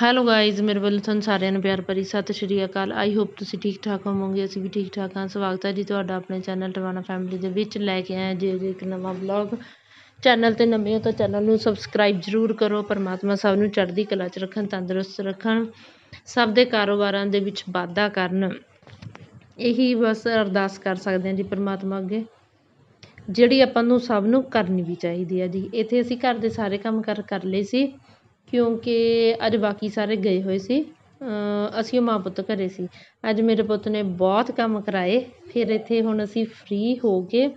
Hello guys ਮੇਰੇ ਵੱਲੋਂ ਤੁਹਾਨੂੰ ਸਾਰਿਆਂ ਨੂੰ ਪਿਆਰ ਭਰੀ ਸਤਿ ਸ਼੍ਰੀ ਅਕਾਲ। ਆਈ ਹੋਪ ਤੁਸੀਂ ਠੀਕ ਠਾਕ ਹੋਵੋਗੇ, ਅਸੀਂ ਵੀ ਠੀਕ ਠਾਕ ਹਾਂ। ਸਵਾਗਤ ਹੈ ਜੀ ਤੁਹਾਡਾ ਆਪਣੇ ਚੈਨਲ ਟਵਾਨਾ ਫੈਮਿਲੀ ਦੇ ਵਿੱਚ। ਲੈ ਕੇ ਆਏ ਜੇ ਇੱਕ ਨਵਾਂ ਵਲੌਗ ਚੈਨਲ ਤੇ ਨਵੇਂ ਹੋ ਤਾਂ ਚੈਨਲ ਨੂੰ ਸਬਸਕ੍ਰਾਈਬ ਜ਼ਰੂਰ ਕਰੋ। ਪਰਮਾਤਮਾ ਸਭ ਨੂੰ ਚੜ੍ਹਦੀ ਕਲਾ 'ਚ ਰੱਖਣ, ਤੰਦਰੁਸਤ ਰੱਖਣ, ਸਭ ਦੇ ਕਾਰੋਬਾਰਾਂ ਦੇ ਵਿੱਚ ਵਾਧਾ ਕਰਨ। ਇਹੀ ਬਸ ਅਰਦਾਸ ਕਰ ਸਕਦੇ ਹਾਂ ਜੀ ਪਰਮਾਤਮਾ ਅੱਗੇ। ਜਿਹੜੀ ਆਪਾਂ ਨੂੰ ਸਭ ਨੂੰ ਕਰਨੀ ਵੀ ਚਾਹੀਦੀ ਹੈ ਜੀ। ਇੱਥੇ ਅਸੀਂ ਘਰ ਦੇ ਸਾਰੇ ਕੰਮ ਕਰ ਕਰ ਲਏ ਸੀ। ਕਿਉਂਕਿ ਅੱਜ ਬਾਕੀ ਸਾਰੇ ਗਏ ਹੋਏ ਸੀ। ਅਸੀਂ ਮਾਂ ਪੁੱਤ ਘਰੇ ਸੀ। ਅੱਜ ਮੇਰੇ ਪੁੱਤ ਨੇ ਬਹੁਤ ਕੰਮ ਕਰਵਾਏ ਫਿਰ ਇੱਥੇ ਹੁਣ ਅਸੀਂ ਫ੍ਰੀ ਹੋ ਕੇ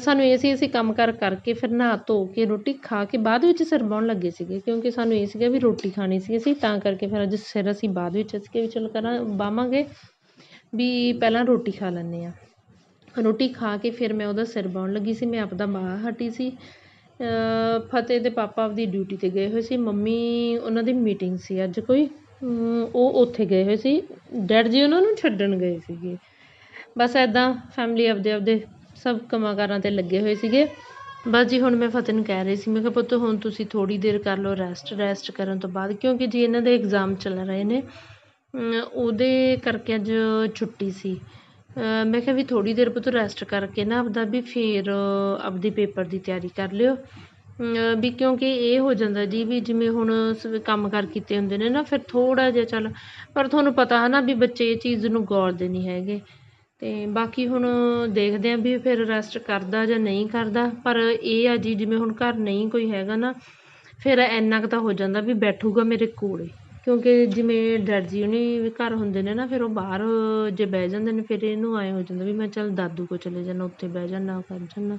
ਸਾਨੂੰ ਇਹ ਸੀ, ਅਸੀਂ ਕੰਮ ਕਾਰ ਕਰਕੇ ਫਿਰ ਨਹਾ ਧੋ ਕੇ, ਰੋਟੀ ਖਾ ਕੇ ਬਾਅਦ ਵਿੱਚ ਸਿਰ ਬਾਉਣ ਲੱਗੇ ਸੀਗੇ। ਕਿਉਂਕਿ ਸਾਨੂੰ ਇਹ ਸੀਗਾ ਵੀ ਰੋਟੀ ਖਾਣੀ ਸੀ ਅਸੀਂ, ਤਾਂ ਕਰਕੇ ਫਿਰ ਅੱਜ ਸਿਰ ਅਸੀਂ ਬਾਅਦ ਵਿੱਚ ਅਸੀਂ ਵੀ ਚਲੋ ਕਰਾਂ ਬਾਵਾਂਗੇ ਵੀ ਪਹਿਲਾਂ ਰੋਟੀ ਖਾ ਲੈਂਦੇ ਹਾਂ। ਰੋਟੀ ਖਾ ਕੇ ਫਿਰ ਮੈਂ ਉਹਦਾ ਸਿਰ ਬਾਉਣ ਲੱਗੀ ਸੀ। ਮੈਂ ਆਪਦਾ ਬਾਹ ਹਟੀ ਸੀ। ਫਤਿਹ ਦੇ ਪਾਪਾ ਆਪਦੀ ਡਿਊਟੀ 'ਤੇ ਗਏ ਹੋਏ ਸੀ। ਮੰਮੀ ਉਹਨਾਂ ਦੀ ਮੀਟਿੰਗ ਸੀ ਅੱਜ ਕੋਈ। ਉਹ ਉੱਥੇ ਗਏ ਹੋਏ ਸੀ। ਡੈਡ ਜੀ ਉਹਨਾਂ ਨੂੰ ਛੱਡਣ ਗਏ ਸੀਗੇ। ਬਸ ਇੱਦਾਂ ਫੈਮਿਲੀ ਆਪਦੇ ਆਪਦੇ ਸਭ ਕੰਮਾਂ ਕਾਰਾਂ 'ਤੇ ਲੱਗੇ ਹੋਏ ਸੀਗੇ। ਬਸ ਜੀ ਹੁਣ ਮੈਂ ਫਤਿਹ ਨੂੰ ਕਹਿ ਰਹੀ ਸੀ। ਮੈਂ ਕਿਹਾ ਪੁੱਤ ਹੁਣ ਤੁਸੀਂ ਥੋੜ੍ਹੀ ਦੇਰ ਕਰ ਲਓ ਰੈਸਟ ਰੈਸਟ ਕਰਨ ਤੋਂ ਬਾਅਦ ਕਿਉਂਕਿ ਜੀ ਇਹਨਾਂ ਦੇ ਇਗਜ਼ਾਮ ਚੱਲ ਰਹੇ ਨੇ। ਉਹਦੇ ਕਰਕੇ ਅੱਜ ਛੁੱਟੀ ਸੀ। ਮੈਂ ਕਿਹਾ ਵੀ ਥੋੜ੍ਹੀ ਦੇਰ ਪੁੱਤ ਰੈਸਟ ਕਰਕੇ ਨਾ ਆਪਦਾ ਵੀ ਫਿਰ ਆਪਦੀ ਪੇਪਰ ਦੀ ਤਿਆਰੀ ਕਰ ਲਿਓ। ਵੀ ਕਿਉਂਕਿ ਇਹ ਹੋ ਜਾਂਦਾ ਜੀ ਵੀ ਜਿਵੇਂ ਹੁਣ ਸਵੇ ਕੰਮ ਕਾਰ ਕੀਤੇ ਹੁੰਦੇ ਨੇ ਨਾ, ਫਿਰ ਥੋੜ੍ਹਾ ਜਿਹਾ ਚੱਲ, ਪਰ ਤੁਹਾਨੂੰ ਪਤਾ ਹੈ ਨਾ ਵੀ ਬੱਚੇ ਇਹ ਚੀਜ਼ ਨੂੰ ਗੌਰਦੇ ਨਹੀਂ ਹੈਗੇ। ਅਤੇ ਬਾਕੀ ਹੁਣ ਦੇਖਦੇ ਹਾਂ ਵੀ ਫਿਰ ਰੈਸਟ ਕਰਦਾ ਜਾਂ ਨਹੀਂ ਕਰਦਾ, ਪਰ ਇਹ ਆ ਜੀ ਜਿਵੇਂ ਹੁਣ ਘਰ ਨਹੀਂ ਕੋਈ ਹੈਗਾ ਨਾ, ਫਿਰ ਇੰਨਾ ਕੁ ਤਾਂ ਹੋ ਜਾਂਦਾ ਵੀ ਬੈਠੂਗਾ ਮੇਰੇ ਕੋਲ। ਕਿਉਂਕਿ ਜਿਵੇਂ ਡੈਡ ਜੀ ਹੁਣੀ ਵੀ ਘਰ ਹੁੰਦੇ ਨੇ ਨਾ, ਫਿਰ ਉਹ ਬਾਹਰ ਜੇ ਬਹਿ ਜਾਂਦੇ ਨੇ, ਫਿਰ ਇਹਨੂੰ ਐਂ ਹੋ ਜਾਂਦਾ ਵੀ ਮੈਂ ਚੱਲ ਦਾਦੂ ਕੋਲ ਚਲੇ ਜਾਂਦਾ ਉੱਥੇ ਬਹਿ ਜਾਣਾ ਕਰ ਜਾਂਦਾ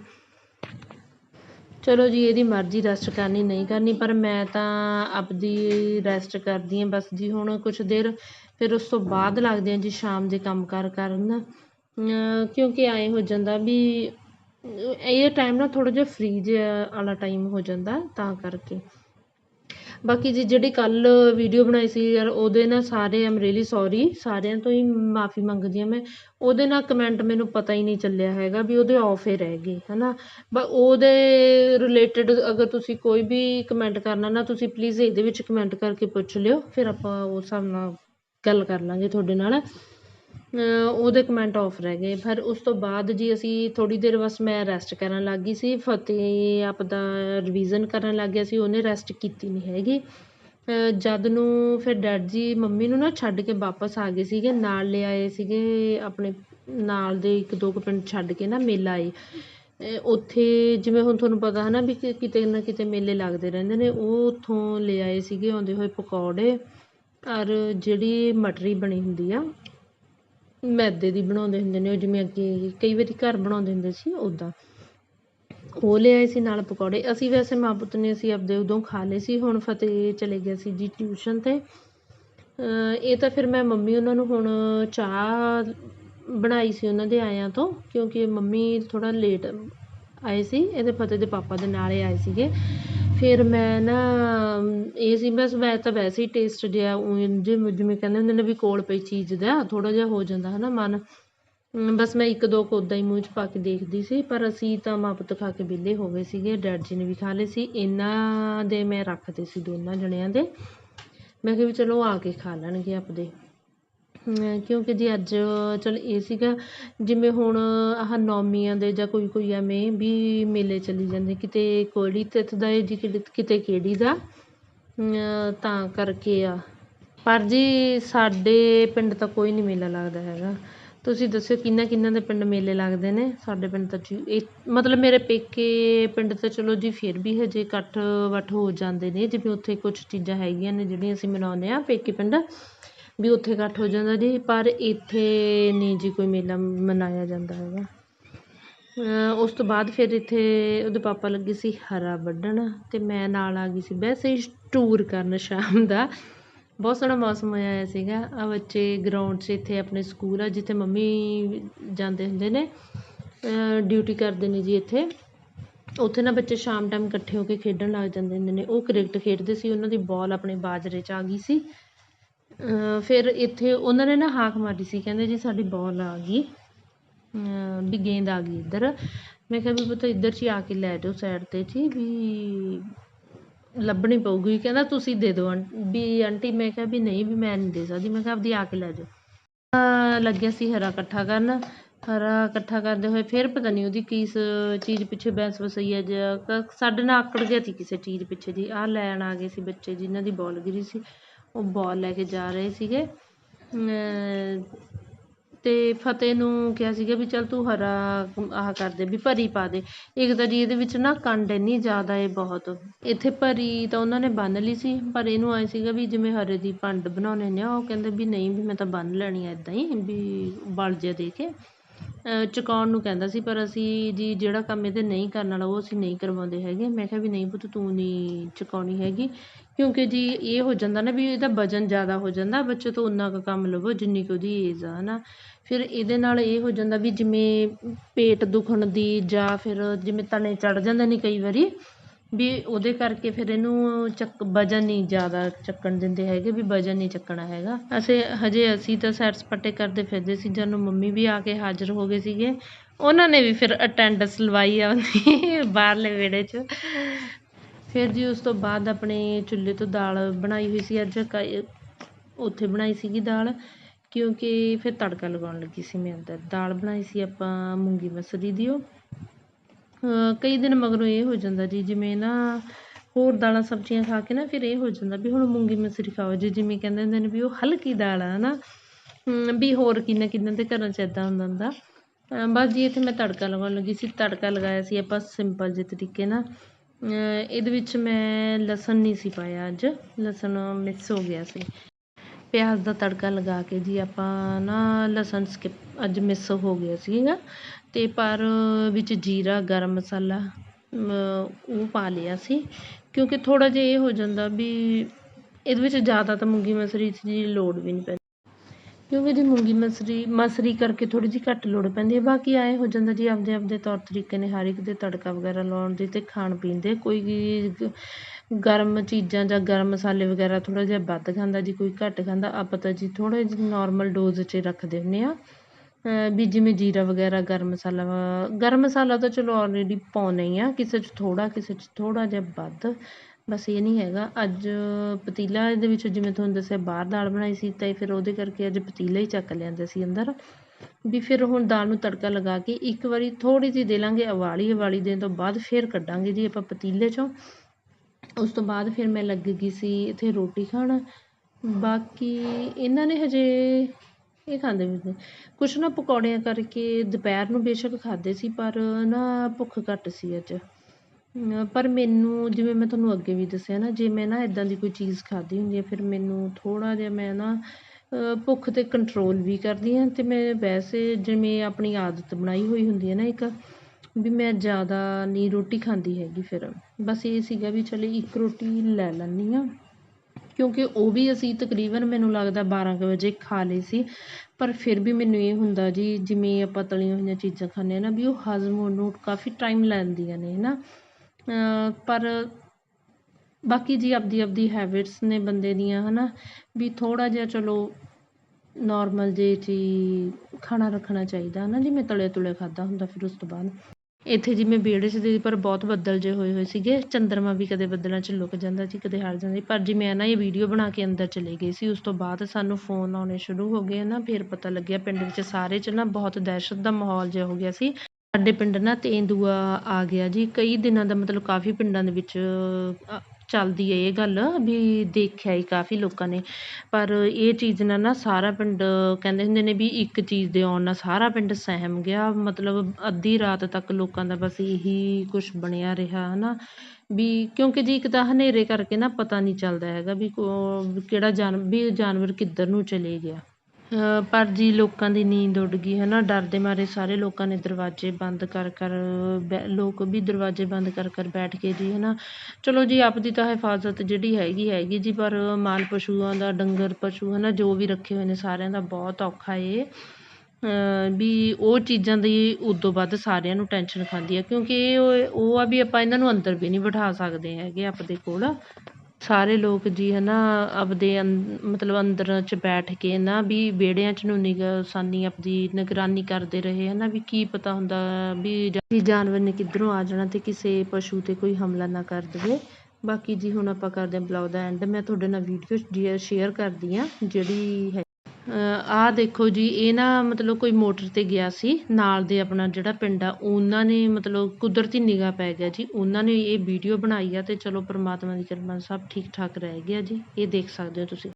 ਚਲੋ ਜੀ, ਇਹਦੀ ਮਰਜ਼ੀ ਰੈਸਟ ਕਰਨੀ, ਨਹੀਂ ਕਰਨੀ, ਪਰ ਮੈਂ ਤਾਂ ਆਪਦੀ ਰੈਸਟ ਕਰਦੀ ਹਾਂ ਬਸ ਜੀ, ਹੁਣ ਕੁਛ ਦੇਰ, ਫਿਰ ਉਸ ਤੋਂ ਬਾਅਦ ਲੱਗਦੇ ਹਾਂ ਜੀ, ਸ਼ਾਮ ਦੇ ਕੰਮ ਕਾਰ ਕਰਨ। ਕਿਉਂਕਿ ਐਂ ਹੋ ਜਾਂਦਾ ਵੀ ਇਹ ਟਾਈਮ ਨਾ ਥੋੜ੍ਹਾ ਜਿਹਾ ਫਰੀ ਜਿਹਾ ਵਾਲਾ ਟਾਈਮ ਹੋ ਜਾਂਦਾ, ਤਾਂ ਕਰਕੇ। ਬਾਕੀ ਜੀ ਜਿਹੜੀ ਕੱਲ੍ਹ ਵੀਡੀਓ ਬਣਾਈ ਸੀ ਯਾਰ, ਉਹਦੇ ਨਾਲ ਸਾਰੇ ਆਮ ਰੀਲੀ ਸੋਰੀ ਸਾਰਿਆਂ ਤੋਂ ਹੀ ਮਾਫੀ ਮੰਗਦੀ ਹਾਂ ਮੈਂ। ਉਹਦੇ ਨਾਲ ਕਮੈਂਟ ਮੈਨੂੰ ਪਤਾ ਹੀ ਨਹੀਂ ਚੱਲਿਆ ਹੈਗਾ ਵੀ ਉਹਦੇ ਆਫ ਹੀ ਰਹਿ ਗਏ ਨਾ ਬ, ਉਹਦੇ ਰਿਲੇਟਡ ਅਗਰ ਤੁਸੀਂ ਕੋਈ ਵੀ ਕਮੈਂਟ ਕਰਨਾ ਨਾ, ਤੁਸੀਂ ਪਲੀਜ਼ ਇਹਦੇ ਵਿੱਚ ਕਮੈਂਟ ਕਰਕੇ ਪੁੱਛ ਲਿਓ, ਫਿਰ ਆਪਾਂ ਉਸ ਹਿਸਾਬ ਨਾਲ ਗੱਲ ਕਰ ਲਾਂਗੇ ਤੁਹਾਡੇ ਨਾਲ। ਉਹਦੇ ਕਮੈਂਟ ਔਫ ਰਹਿ ਗਏ। ਫਿਰ ਉਸ ਤੋਂ ਬਾਅਦ ਜੀ ਅਸੀਂ ਥੋੜ੍ਹੀ ਦੇਰ ਬਸ ਮੈਂ ਰੈਸਟ ਕਰਨ ਲੱਗ ਗਈ ਸੀ। ਫਤਿਹ ਆਪਦਾ ਰਿਵੀਜ਼ਨ ਕਰਨ ਲੱਗ ਗਿਆ ਸੀ। ਉਹਨੇ ਰੈਸਟ ਕੀਤੀ ਨਹੀਂ ਹੈਗੀ। ਜਦ ਨੂੰ ਫਿਰ ਡੈਡ ਜੀ ਮੰਮੀ ਨੂੰ ਨਾ ਛੱਡ ਕੇ ਵਾਪਸ ਆ ਗਏ ਸੀਗੇ। ਨਾਲ ਲੈ ਆਏ ਸੀਗੇ। ਆਪਣੇ ਨਾਲ ਦੇ ਇੱਕ ਦੋ ਕੁ ਪਿੰਡ ਛੱਡ ਕੇ ਨਾ ਮੇਲਾ ਆਏ ਉੱਥੇ ਜਿਵੇਂ ਹੁਣ ਤੁਹਾਨੂੰ ਪਤਾ ਹੈ ਨਾ ਵੀ ਕਿਤੇ ਨਾ ਕਿਤੇ ਮੇਲੇ ਲੱਗਦੇ ਰਹਿੰਦੇ ਨੇ। ਉਹ ਉੱਥੋਂ ਲੈ ਆਏ ਸੀਗੇ। ਆਉਂਦੇ ਹੋਏ ਪਕੌੜੇ। ਔਰ ਜਿਹੜੀ ਮਟਰੀ ਬਣੀ ਹੁੰਦੀ ਆ ਮੈਦੇ ਦੀ ਬਣਾਉਂਦੇ ਹੁੰਦੇ ਨੇ, ਉਹ ਜਿਵੇਂ ਅੱਗੇ ਕਈ ਵਾਰੀ ਘਰ ਬਣਾਉਂਦੇ ਹੁੰਦੇ ਸੀ ਉੱਦਾਂ ਉਹ ਲਿਆਏ ਸੀ ਨਾਲ ਪਕੌੜੇ। ਅਸੀਂ ਵੈਸੇ ਮਾਂ ਪੁੱਤ ਨੇ ਅਸੀਂ ਆਪਦੇ ਉਦੋਂ ਖਾ ਲਏ ਸੀ, ਹੁਣ ਫਤਿਹ ਚਲੇ ਗਿਆ ਸੀ ਜੀ ਟਿਊਸ਼ਨ 'ਤੇ। ਇਹ ਤਾਂ ਫਿਰ ਮੈਂ ਮੰਮੀ ਉਹਨਾਂ ਨੂੰ ਹੁਣ ਚਾਹ ਬਣਾਈ ਸੀ ਉਹਨਾਂ ਦੇ ਆਇਆਂ ਤੋਂ, ਕਿਉਂਕਿ ਮੰਮੀ ਥੋੜ੍ਹਾ ਲੇਟ ਆਏ ਸੀ, ਇਹਦੇ ਫਤਿਹ ਦੇ ਪਾਪਾ ਦੇ ਨਾਲ ਹੀ ਆਏ ਸੀਗੇ। ਫਿਰ ਮੈਂ ਨਾ, ਇਹ ਸੀ, ਬਸ ਮੈਂ ਤਾਂ ਵੈਸੇ ਹੀ ਟੇਸਟ ਜਿਹਾ ਜਿਵੇਂ ਜਿਵੇਂ ਕਹਿੰਦੇ ਹੁੰਦੇ ਨੇ ਵੀ ਕੋਲ ਪਈ ਚੀਜ਼ ਦਾ, ਥੋੜ੍ਹਾ ਜਿਹਾ ਹੋ ਜਾਂਦਾ ਹੈ ਨਾ ਮਨ ਬਸ ਮੈਂ ਇੱਕ ਦੋ ਕੁ ਉੱਦਾਂ ਹੀ ਮੂੰਹ 'ਚ ਪਾ ਕੇ ਦੇਖਦੀ ਸੀ, ਪਰ ਅਸੀਂ ਤਾਂ ਮਾਂ ਪੁੱਤ ਖਾ ਕੇ ਵਿਹਲੇ ਹੋ ਗਏ ਸੀਗੇ, ਡੈਡ ਜੀ ਨੇ ਵੀ ਖਾ ਲਏ ਸੀ, ਇਹਨਾਂ ਦੇ ਮੈਂ ਰੱਖਦੇ ਸੀ ਦੋਨਾਂ ਜਣਿਆਂ ਦੇ। ਮੈਂ ਕਿਹਾ ਵੀ ਚਲੋ ਆ ਕੇ ਖਾ ਲੈਣਗੇ ਆਪਦੇ। ਕਿਉਂਕਿ ਜੀ ਅੱਜ, ਚਲ ਇਹ ਸੀਗਾ, ਜਿਵੇਂ ਹੁਣ ਆਹ ਨੌਮੀਆਂ ਦੇ ਜਾਂ ਕੋਈ ਕੋਈ ਐਵੇਂ ਵੀ ਮੇਲੇ ਚਲੀ ਜਾਂਦੇ, ਕਿਤੇ ਕੋਹੜੀ ਤਿੱਥ ਦਾ ਜੀ, ਕਿਤੇ ਕਿਹੜੀ ਦਾ ਤਾਂ ਕਰਕੇ ਆ। ਪਰ ਜੀ ਸਾਡੇ ਪਿੰਡ ਤਾਂ ਕੋਈ ਨਹੀਂ ਮੇਲਾ ਲੱਗਦਾ ਹੈਗਾ। ਤੁਸੀਂ ਦੱਸਿਓ ਕਿੰਨਾ ਕਿਹਨਾਂ ਦੇ ਪਿੰਡ ਮੇਲੇ ਲੱਗਦੇ ਨੇ? ਸਾਡੇ ਪਿੰਡ ਤਾਂ ਜੀ, ਇਹ ਮਤਲਬ ਮੇਰੇ ਪੇਕੇ ਪਿੰਡ ਤਾਂ ਚਲੋ ਜੀ ਫਿਰ ਵੀ ਹਜੇ ਇਕੱਠ ਵੱਠ ਹੋ ਜਾਂਦੇ ਨੇ, ਜਿਵੇਂ ਉੱਥੇ ਕੁਛ ਚੀਜ਼ਾਂ ਹੈਗੀਆਂ ਨੇ ਜਿਹੜੀਆਂ ਅਸੀਂ ਮਨਾਉਂਦੇ ਹਾਂ ਪੇਕੇ ਪਿੰਡ। ਵੀ ਉੱਥੇ ਇਕੱਠ ਹੋ ਜਾਂਦਾ ਜੀ, ਪਰ ਇੱਥੇ ਨਹੀਂ ਜੀ ਕੋਈ ਮੇਲਾ ਮਨਾਇਆ ਜਾਂਦਾ ਹੈਗਾ। ਉਸ ਤੋਂ ਬਾਅਦ ਫਿਰ ਇੱਥੇ ਉਹਦੇ ਪਾਪਾ ਲੱਗੇ ਸੀ ਹਰਾ ਵੱਢਣ ਅਤੇ ਮੈਂ ਨਾਲ ਆ ਗਈ ਸੀ। ਵੈਸੇ ਹੀ ਟੂਰ ਕਰਨ ਸ਼ਾਮ ਦਾ। ਬਹੁਤ ਸੋਹਣਾ ਮੌਸਮ ਹੋਇਆ ਹੋਇਆ ਸੀਗਾ। ਆ ਬੱਚੇ ਗਰਾਊਂਡ 'ਚ ਇੱਥੇ ਆਪਣੇ ਸਕੂਲ ਆ, ਜਿੱਥੇ ਮੰਮੀ ਜਾਂਦੇ ਹੁੰਦੇ ਨੇ ਡਿਊਟੀ ਕਰਦੇ ਨੇ ਜੀ ਇੱਥੇ। ਉੱਥੇ ਨਾ ਬੱਚੇ ਸ਼ਾਮ ਟਾਈਮ ਇਕੱਠੇ ਹੋ ਕੇ ਖੇਡਣ ਲੱਗ ਜਾਂਦੇ ਹੁੰਦੇ ਨੇ। ਉਹ ਕ੍ਰਿਕਟ ਖੇਡਦੇ ਸੀ। ਉਹਨਾਂ ਦੀ ਬੋਲ ਆਪਣੇ ਬਾਜਰੇ 'ਚ ਆ ਗਈ ਸੀ। ਫਿਰ ਇੱਥੇ ਉਹਨਾਂ ਨੇ ਨਾ ਹਾਕ ਮਾਰੀ ਸੀ, ਕਹਿੰਦੇ ਜੀ ਸਾਡੀ ਬੋਲ ਆ ਗਈ। ਵੀ ਗੇਂਦ ਆ ਗਈ ਇੱਧਰ। ਮੈਂ ਕਿਹਾ ਵੀ ਪੁੱਤ ਇੱਧਰ 'ਚ ਹੀ ਆ ਕੇ ਲੈ ਜਾਓ ਸਾਈਡ 'ਤੇ ਜੀ, ਵੀ ਲੱਭਣੀ ਪਊਗੀ। ਕਹਿੰਦਾ ਤੁਸੀਂ ਦੇ ਦਿਓ ਆਂ ਵੀ ਆਂਟੀ ਮੈਂ ਕਿਹਾ ਵੀ ਨਹੀਂ, ਵੀ ਮੈਂ ਨਹੀਂ ਦੇ ਸਕਦੀ। ਮੈਂ ਕਿਹਾ ਆਪਦੀ ਆ ਕੇ ਲੈ ਜਾਓ। ਅਹ ਲੱਗਿਆ ਸੀ ਹਰਾ ਇਕੱਠਾ ਕਰਨ। ਹਰਾ ਇਕੱਠਾ ਕਰਦੇ ਹੋਏ ਫਿਰ ਪਤਾ ਨਹੀਂ ਉਹਦੀ ਕਿਸ ਚੀਜ਼ ਪਿੱਛੇ ਬਹਿਸ ਵਸਈ ਹੈ ਜਾਂ ਕ- ਸਾਡੇ ਨਾਲ ਆਕੜ ਗਿਆ ਸੀ ਕਿਸੇ ਚੀਜ਼ ਪਿੱਛੇ ਜੀ। ਆਹ ਲੈਣ ਆ ਗਏ ਸੀ ਬੱਚੇ ਜਿਨ੍ਹਾਂ ਦੀ ਬੋਲ ਗਿਰੀ ਸੀ। ਉਹ ਬੋਲ ਲੈ ਕੇ ਜਾ ਰਹੇ ਸੀਗੇ। ਅਤੇ ਫਤਿਹ ਨੂੰ ਕਿਹਾ ਸੀਗਾ ਵੀ ਚੱਲ ਤੂੰ ਹਰਾ ਆਹ ਕਰ ਦੇ, ਵੀ ਭਰੀ ਪਾ ਦੇ। ਇੱਕ ਤਾਂ ਜੀ ਇਹਦੇ ਵਿੱਚ ਨਾ ਕੰਡ ਇੰਨੀ ਜ਼ਿਆਦਾ ਏ ਬਹੁਤ। ਇੱਥੇ ਭਰੀ ਤਾਂ ਉਹਨਾਂ ਨੇ ਬੰਨ੍ਹ ਲਈ ਸੀ, ਪਰ ਇਹਨੂੰ ਆਏ ਸੀਗਾ ਵੀ ਜਿਵੇਂ ਹਰੇ ਦੀ ਪੰਡ ਬਣਾਉਂਦੇ ਨੇ, ਉਹ ਕਹਿੰਦੇ ਵੀ ਨਹੀਂ ਵੀ ਮੈਂ ਤਾਂ ਬੰਨ੍ਹ ਲੈਣੀ ਆ ਇੱਦਾਂ ਹੀ, ਵੀ ਬਲ ਜਿਹਾ ਦੇ ਕੇ। ਚੁਕਾਉਣ ਨੂੰ ਕਹਿੰਦਾ ਸੀ, ਪਰ ਅਸੀਂ ਜੀ ਜਿਹੜਾ ਕੰਮ ਇਹਦੇ ਨਹੀਂ ਕਰਨ ਵਾਲਾ, ਉਹ ਅਸੀਂ ਨਹੀਂ ਕਰਵਾਉਂਦੇ ਹੈਗੇ। ਮੈਂ ਕਿਹਾ ਵੀ ਨਹੀਂ ਪੁੱਤ ਤੂੰ ਨਹੀਂ ਚੁਕਾਉਣੀ ਹੈਗੀ। ਕਿਉਂਕਿ ਜੀ ਇਹ ਹੋ ਜਾਂਦਾ ਨਾ ਵੀ ਇਹਦਾ ਵਜਨ ਜ਼ਿਆਦਾ ਹੋ ਜਾਂਦਾ, ਬੱਚੇ ਤੋਂ ਉਨਾ ਕੁ ਕੰਮ ਲਵੋ, ਜਿੰਨੀ ਕੁ ਉਹਦੀ ਏਜ ਆ, ਹਨਾ। ਫਿਰ ਇਹਦੇ ਨਾਲ ਇਹ ਹੋ ਜਾਂਦਾ ਵੀ ਜਿਵੇਂ ਪੇਟ ਦੁਖਣ ਦੀ ਜਾਂ ਫਿਰ ਜਿਵੇਂ ਤਣੇ ਚੜ ਜਾਂਦੇ ਨੇ ਕਈ ਵਾਰੀ, ਵੀ ਉਹਦੇ ਕਰਕੇ ਫਿਰ ਇਹਨੂੰ ਚੱਕ, ਵਜਨ ਨਹੀਂ ਜ਼ਿਆਦਾ ਚੱਕਣ ਦਿੰਦੇ ਹੈਗੇ, ਵੀ ਵਜਨ ਨਹੀਂ ਚੱਕਣਾ ਹੈਗਾ। ਅਸੀਂ, ਹਜੇ ਅਸੀਂ ਤਾਂ ਸੈਰ ਸਪਾਟੇ ਕਰਦੇ ਫਿਰਦੇ ਸੀ, ਜਦੋਂ ਮੰਮੀ ਵੀ ਆ ਕੇ ਹਾਜ਼ਰ ਹੋ ਗਏ ਸੀਗੇ, ਉਹਨਾਂ ਨੇ ਵੀ ਫਿਰ ਅਟੈਂਡੈਂਸ ਲਵਾਈ ਆ ਉਹਦੀ, ਬਾਹਰਲੇ ਵਿਹੜੇ 'ਚ। ਫਿਰ ਜੀ ਉਸ ਤੋਂ ਬਾਅਦ ਆਪਣੇ ਚੁੱਲ੍ਹੇ ਤੋਂ ਦਾਲ ਬਣਾਈ ਹੋਈ ਸੀ। ਅੱਜ ਕ- ਉੱਥੇ ਬਣਾਈ ਸੀਗੀ ਦਾਲ, ਕਿਉਂਕਿ ਫਿਰ ਤੜਕਾ ਲਗਾਉਣ ਲੱਗੀ ਸੀ ਮੈਂ ਅੰਦਰ। ਦਾਲ ਬਣਾਈ ਸੀ ਆਪਾਂ ਮੂੰਗੀ ਮਸਰੀ ਦੀ ਉਹ। ਕਈ ਦਿਨ ਮਗਰੋਂ ਇਹ ਹੋ ਜਾਂਦਾ ਜੀ, ਜਿਵੇਂ ਨਾ ਹੋਰ ਦਾਲਾਂ ਸਬਜ਼ੀਆਂ ਖਾ ਕੇ ਨਾ ਫਿਰ ਇਹ ਹੋ ਜਾਂਦਾ ਵੀ ਹੁਣ ਮੂੰਗੀ ਮਸਰੀ ਖਾਓ ਜੀ। ਜਿਵੇਂ ਕਹਿੰਦੇ ਹੁੰਦੇ ਨੇ ਵੀ ਉਹ ਹਲਕੀ ਦਾਲ ਆ ਨਾ ਵੀ ਹੋਰ ਕਿੰਨਾ ਕਿੰਨਾ ਦੇ ਘਰਾਂ 'ਚ ਇੱਦਾਂ ਹੁੰਦਾ ਹੁੰਦਾ। ਬਸ ਜੀ ਇੱਥੇ ਮੈਂ ਤੜਕਾ ਲਗਾਉਣ ਲੱਗੀ ਸੀ। ਤੜਕਾ ਲਗਾਇਆ ਸੀ ਆਪਾਂ ਸਿੰਪਲ ਜਿਹੇ ਤਰੀਕੇ ਨਾਲ। ਇਹਦੇ ਵਿੱਚ ਮੈਂ ਲਸਣ ਨਹੀਂ ਸੀ ਪਾਇਆ ਅੱਜ। ਲਸਣ ਮਿਸ ਹੋ ਗਿਆ ਸੀ। ਪਿਆਜ਼ ਦਾ ਤੜਕਾ ਲਗਾ ਕੇ ਜੀ ਆਪਾਂ ਨਾ ਲਸਣ ਸਕਿਪ ਅੱਜ ਮਿਸ ਹੋ ਗਿਆ ਸੀਗਾ। ਤੇ ਪਰ ਵਿੱਚ ਜੀਰਾ, ਗਰਮ ਮਸਾਲਾ ਉਹ ਪਾ ਲਿਆ ਸੀ। ਕਿਉਂਕਿ ਥੋੜਾ ਜਿਹਾ ਇਹ ਹੋ ਜਾਂਦਾ ਵੀ ਇਹਦੇ ਵਿੱਚ ਜ਼ਿਆਦਾ ਤਾਂ ਮੂੰਗੀ ਮਸਰੀ ਦੀ ਲੋੜ ਵੀ ਨਹੀਂ ਪੈਂਦੀ। ਕਿਉਂਕਿ ਜੀ ਮੂੰਗੀ ਮਸਰੀ ਮਸਰੀ ਕਰਕੇ ਥੋੜ੍ਹੀ ਜਿਹੀ ਘੱਟ ਲੋੜ ਪੈਂਦੀ ਹੈ, ਬਾਕੀ ਐਂ ਹੋ ਜਾਂਦਾ ਜੀ ਆਪਦੇ ਆਪਦੇ ਤੌਰ ਤਰੀਕੇ ਨੇ, ਹਰ ਇੱਕ ਦੇ ਤੜਕਾ ਵਗੈਰਾ ਲਾਉਣ ਦੇ ਅਤੇ ਖਾਣ ਪੀਣ ਦੇ, ਕੋਈ ਗਰਮ ਚੀਜ਼ਾਂ ਜਾਂ ਗਰਮ ਮਸਾਲੇ ਵਗੈਰਾ ਥੋੜ੍ਹਾ ਜਿਹਾ ਵੱਧ ਖਾਂਦਾ ਜੀ, ਕੋਈ ਘੱਟ ਖਾਂਦਾ, ਆਪਾਂ ਤਾਂ ਜੀ ਥੋੜ੍ਹਾ ਜਿਹੇ ਨੋਰਮਲ ਡੋਜ਼ 'ਚ ਰੱਖਦੇ ਹੁੰਦੇ ਹਾਂ। ਵੀ ਜਿਵੇਂ ਜੀਰਾ ਵਗੈਰਾ, ਗਰਮ ਮਸਾਲਾ ਗਰਮ ਮਸਾਲਾ ਤਾਂ ਚਲੋ ਆਲਰੇਡੀ ਪਾਉਂਦੇ ਹੀ ਆ, ਕਿਸੇ 'ਚ ਥੋੜ੍ਹਾ, ਕਿਸੇ 'ਚ ਥੋੜ੍ਹਾ ਜਿਹਾ ਵੱਧ। ਬਸ ਇਹ ਨਹੀਂ ਹੈਗਾ। ਅੱਜ ਪਤੀਲਾ ਇਹਦੇ ਵਿੱਚ ਜਿਵੇਂ ਤੁਹਾਨੂੰ ਦੱਸਿਆ ਬਾਹਰ ਦਾਲ ਬਣਾਈ ਸੀ, ਤਾਂ ਫਿਰ ਉਹਦੇ ਕਰਕੇ ਅੱਜ ਪਤੀਲਾ ਹੀ ਚੱਕ ਲਿਆਂਦਾ ਸੀ ਅੰਦਰ। ਵੀ ਫਿਰ ਹੁਣ ਦਾਲ ਨੂੰ ਤੜਕਾ ਲਗਾ ਕੇ ਇੱਕ ਵਾਰੀ ਥੋੜ੍ਹੀ ਜਿਹੀ ਦੇ ਲਾਂਗੇ, ਉਬਾਲੀ ਉਬਾਲੀ ਦੇਣ ਤੋਂ ਬਾਅਦ ਫਿਰ ਕੱਢਾਂਗੇ ਜੀ ਆਪਾਂ ਪਤੀਲੇ 'ਚੋਂ। ਉਸ ਤੋਂ ਬਾਅਦ ਫਿਰ ਮੈਂ ਲੱਗ ਗਈ ਸੀ ਇੱਥੇ ਰੋਟੀ ਖਾਣ। ਬਾਕੀ ਇਹਨਾਂ ਨੇ ਹਜੇ ਇਹ ਖਾਂਦੇ ਵੀ ਕੁਛ ਨਾ ਪਕੌੜਿਆਂ ਕਰਕੇ ਦੁਪਹਿਰ ਨੂੰ ਬੇਸ਼ੱਕ ਖਾਦੇ ਸੀ, ਪਰ ਨਾ ਭੁੱਖ ਘੱਟ ਸੀ ਅੱਜ। ਪਰ ਮੈਨੂੰ, ਜਿਵੇਂ ਮੈਂ ਤੁਹਾਨੂੰ ਅੱਗੇ ਵੀ ਦੱਸਿਆ ਨਾ, ਜੇ ਮੈਂ ਨਾ ਇੱਦਾਂ ਦੀ ਕੋਈ ਚੀਜ਼ ਖਾਧੀ ਹੁੰਦੀ ਹੈ, ਫਿਰ ਮੈਨੂੰ ਥੋੜ੍ਹਾ ਜਿਹਾ ਮੈਂ ਨਾ ਭੁੱਖ 'ਤੇ ਕੰਟਰੋਲ ਵੀ ਕਰਦੀ ਹਾਂ ਅਤੇ ਮੈਂ ਵੈਸੇ ਜਿਵੇਂ ਆਪਣੀ ਆਦਤ ਬਣਾਈ ਹੋਈ ਹੁੰਦੀ ਹੈ ਨਾ ਇੱਕ, ਵੀ ਮੈਂ ਜ਼ਿਆਦਾ ਨਹੀਂ ਰੋਟੀ ਖਾਂਦੀ ਹੈਗੀ ਫਿਰ। ਬਸ ਇਹ ਸੀਗਾ ਵੀ ਚਲੋ ਇੱਕ ਰੋਟੀ ਲੈ ਲੈਂਦੀ ਹਾਂ, ਕਿਉਂਕਿ ਉਹ ਵੀ ਅਸੀਂ ਤਕਰੀਬਨ ਮੈਨੂੰ ਲੱਗਦਾ ਬਾਰਾਂ ਕੁ ਵਜੇ ਖਾ ਲਈ ਸੀ। ਪਰ ਫਿਰ ਵੀ ਮੈਨੂੰ ਇਹ ਹੁੰਦਾ ਜੀ, ਜਿਵੇਂ ਆਪਾਂ ਤਲੀਆਂ ਹੋਈਆਂ ਚੀਜ਼ਾਂ ਖਾਂਦੇ ਹਾਂ ਨਾ, ਵੀ ਉਹ ਹਜ਼ਮ ਹੋਣ ਨੂੰ ਕਾਫੀ ਟਾਈਮ ਲੈਂਦੀਆਂ ਨੇ ਹੈ ਨਾ ਪਰ ਬਾਕੀ ਜੀ ਆਪਦੀ ਆਪਦੀ ਹੈਬਿਟਸ ਨੇ ਬੰਦੇ ਦੀਆਂ ਹੈ ਨਾ ਵੀ ਥੋੜ੍ਹਾ ਜਿਹਾ ਚਲੋ ਨੋਰਮਲ ਜੇ ਚੀ ਖਾਣਾ ਰੱਖਣਾ ਚਾਹੀਦਾ ਹੈ ਨਾ ਜਿਵੇਂ ਤਲਿਆ ਤੁਲਿਆ ਖਾਧਾ ਹੁੰਦਾ ਫਿਰ ਉਸ ਤੋਂ ਬਾਅਦ। ਇੱਥੇ ਜਿਵੇਂ ਵਿਹੜੇ 'ਚ ਦੇ ਪਰ ਬਹੁਤ ਬੱਦਲ ਜੇ ਹੋਏ ਹੋਏ ਸੀਗੇ। ਚੰਦਰਮਾ ਵੀ ਕਦੇ ਬੱਦਲਾਂ 'ਚ ਲੁਕ ਜਾਂਦਾ ਸੀ, ਕਦੇ ਹਟ ਜਾਂਦਾ ਸੀ। ਪਰ ਜਿਵੇਂ ਮੈਂ ਨਾ ਇਹ ਵੀਡੀਓ ਬਣਾ ਕੇ ਅੰਦਰ ਚਲੇ ਗਈ ਸੀ। ਉਸ ਤੋਂ ਬਾਅਦ ਸਾਨੂੰ ਫੋਨ ਆਉਣੇ ਸ਼ੁਰੂ ਹੋ ਗਏ ਨਾ ਫਿਰ ਪਤਾ ਲੱਗਿਆ ਪਿੰਡ ਵਿੱਚ ਸਾਰੇ 'ਚ ਨਾ ਬਹੁਤ ਦਹਿਸ਼ਤ ਦਾ ਮਾਹੌਲ ਜਿਹਾ ਹੋ ਗਿਆ ਸੀ। ਸਾਡੇ ਪਿੰਡ ਨਾ ਤੇਂਦੂਆ ਆ ਗਿਆ ਜੀ। ਕਈ ਦਿਨਾਂ ਦਾ ਮਤਲਬ ਕਾਫੀ ਪਿੰਡਾਂ ਦੇ ਵਿੱਚ ਚੱਲਦੀ ਹੈ ਇਹ ਗੱਲ ਵੀ ਦੇਖਿਆ ਹੀ ਕਾਫੀ ਲੋਕਾਂ ਨੇ। ਪਰ ਇਹ ਚੀਜ਼ ਨਾਲ ਨਾ ਸਾਰਾ ਪਿੰਡ ਕਹਿੰਦੇ ਹੁੰਦੇ ਨੇ ਵੀ ਇੱਕ ਚੀਜ਼ ਦੇ ਆਉਣ ਨਾਲ ਸਾਰਾ ਪਿੰਡ ਸਹਿਮ ਗਿਆ। ਮਤਲਬ ਅੱਧੀ ਰਾਤ ਤੱਕ ਲੋਕਾਂ ਦਾ ਬਸ ਇਹੀ ਕੁਛ ਬਣਿਆ ਰਿਹਾ ਹੈ ਨਾ ਵੀ ਕਿਉਂਕਿ ਜੀ ਇੱਕ ਤਾਂ ਹਨੇਰੇ ਕਰਕੇ ਨਾ ਪਤਾ ਨਹੀਂ ਚੱਲਦਾ ਹੈਗਾ ਵੀ ਕੋ- ਕਿਹੜਾ ਜਾਨ, ਵੀ ਜਾਨਵਰ ਕਿੱਧਰ ਨੂੰ ਚਲੇ ਗਿਆ। ਪਰ ਜੀ ਲੋਕਾਂ ਦੀ ਨੀਂਦ ਉੱਡ ਗਈ ਹੈ ਨਾ ਡਰ ਦੇ ਮਾਰੇ ਸਾਰੇ ਲੋਕਾਂ ਨੇ ਦਰਵਾਜ਼ੇ ਬੰਦ ਕਰ ਕਰ, ਬੈ- ਲੋਕ ਵੀ ਦਰਵਾਜ਼ੇ ਬੰਦ ਕਰ ਕਰ ਬੈਠ ਗਏ ਜੀ ਹੈ ਨਾ ਚਲੋ ਜੀ ਆਪਦੀ ਤਾਂ ਹਿਫਾਜ਼ਤ ਜਿਹੜੀ ਹੈਗੀ ਹੈਗੀ ਜੀ, ਪਰ ਮਾਲ ਪਸ਼ੂਆਂ ਦਾ, ਡੰਗਰ ਪਸ਼ੂ ਹੈ ਨਾ ਜੋ ਵੀ ਰੱਖੇ ਹੋਏ ਨੇ ਸਾਰਿਆਂ ਦਾ ਬਹੁਤ ਔਖਾ ਏ। ਵੀ ਉਹ ਚੀਜ਼ਾਂ ਦੀ ਉਦੋਂ ਵੱਧ ਸਾਰਿਆਂ ਨੂੰ ਟੈਨਸ਼ਨ ਖਾਂਦੀ ਹੈ ਕਿਉਂਕਿ ਇਹ, ਉਹ ਆ ਵੀ ਆਪਾਂ ਇਹਨਾਂ ਨੂੰ ਅੰਦਰ ਵੀ ਨਹੀਂ ਬਿਠਾ ਸਕਦੇ ਹੈਗੇ ਆਪਦੇ ਕੋਲ। ਸਾਰੇ ਲੋਕ ਜੀ ਹੈ ਨਾ ਆਪਦੇ ਅੰ- ਮਤਲਬ ਅੰਦਰ 'ਚ ਬੈਠ ਕੇ ਨਾ ਵੀ ਵਿਹੜਿਆਂ 'ਚ ਨੂੰ ਨਿਗਰਾਨੀ ਆਪਦੀ ਨਿਗਰਾਨੀ ਕਰਦੇ ਰਹੇ ਹੈ ਨਾ ਵੀ ਕੀ ਪਤਾ ਹੁੰਦਾ ਵੀ ਵੀ ਜਾਨਵਰ ਨੇ ਕਿੱਧਰੋਂ ਆ ਜਾਣਾ ਤੇ ਕਿਸੇ ਪਸ਼ੂ ਤੇ ਕੋਈ ਹਮਲਾ ਨਾ ਕਰ ਦੇਵੇ। ਬਾਕੀ ਜੀ ਹੁਣ ਆਪਾਂ ਕਰਦੇ ਹਾਂ ਬਲੌਗ ਦਾ ਐਂਡ ਮੈਂ ਤੁਹਾਡੇ ਨਾਲ ਵੀਡੀਓ ਸ਼ੇਅਰ ਕਰਦੀ ਹਾਂ ਜਿਹੜੀ ਹੈ ਆਹ ਦੇਖੋ ਜੀ, ਇਹ ਨਾ ਮਤਲਬ ਕੋਈ ਮੋਟਰ ਤੇ ਗਿਆ ਸੀ, ਨਾਲ ਦੇ ਆਪਣਾ ਜਿਹੜਾ ਪਿੰਡ ਆ, ਉਹਨਾਂ ਨੇ ਮਤਲਬ ਕੁਦਰਤੀ ਨਿਗਾਹ ਪੈ ਗਿਆ ਜੀ। ਉਹਨਾਂ ਨੇ ਇਹ ਵੀਡੀਓ ਬਣਾਈ ਆ ਅਤੇ ਚਲੋ ਪਰਮਾਤਮਾ ਦੀ ਕਿਰਪਾ ਨਾਲ ਸਭ ਠੀਕ ਠਾਕ ਰਹਿ ਗਿਆ ਜੀ। ਇਹ ਦੇਖ ਸਕਦੇ ਹੋ ਤੁਸੀਂ।